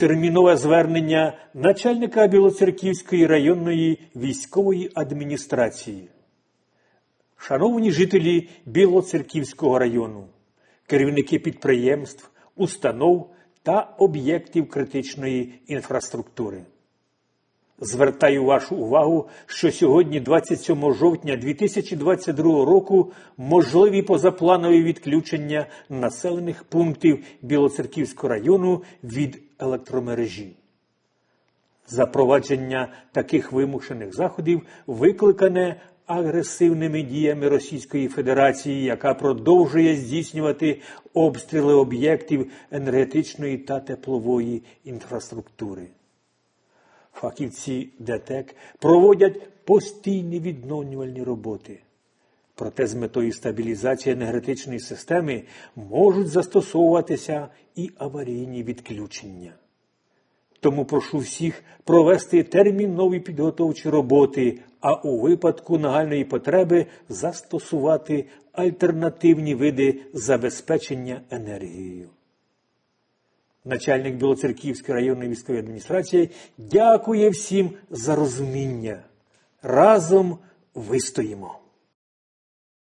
термінове звернення начальника Білоцерківської районної військової адміністрації. Шановні жителі Білоцерківського району, керівники підприємств, установ та об'єктів критичної інфраструктури. Звертаю вашу увагу, що сьогодні, 27 жовтня 2022 року, можливі позапланові відключення населених пунктів Білоцерківського району від електромережі. Запровадження таких вимушених заходів викликане агресивними діями Російської Федерації, яка продовжує здійснювати обстріли об'єктів енергетичної та теплової інфраструктури. Фахівці ДТЕК проводять постійні відновлювальні роботи. Проте з метою стабілізації енергетичної системи можуть застосовуватися і аварійні відключення. Тому прошу всіх провести термінові підготовчі роботи, а у випадку нагальної потреби застосувати альтернативні види забезпечення енергією. Начальник Білоцерківської районної військової адміністрації дякує всім за розуміння. Разом вистоїмо.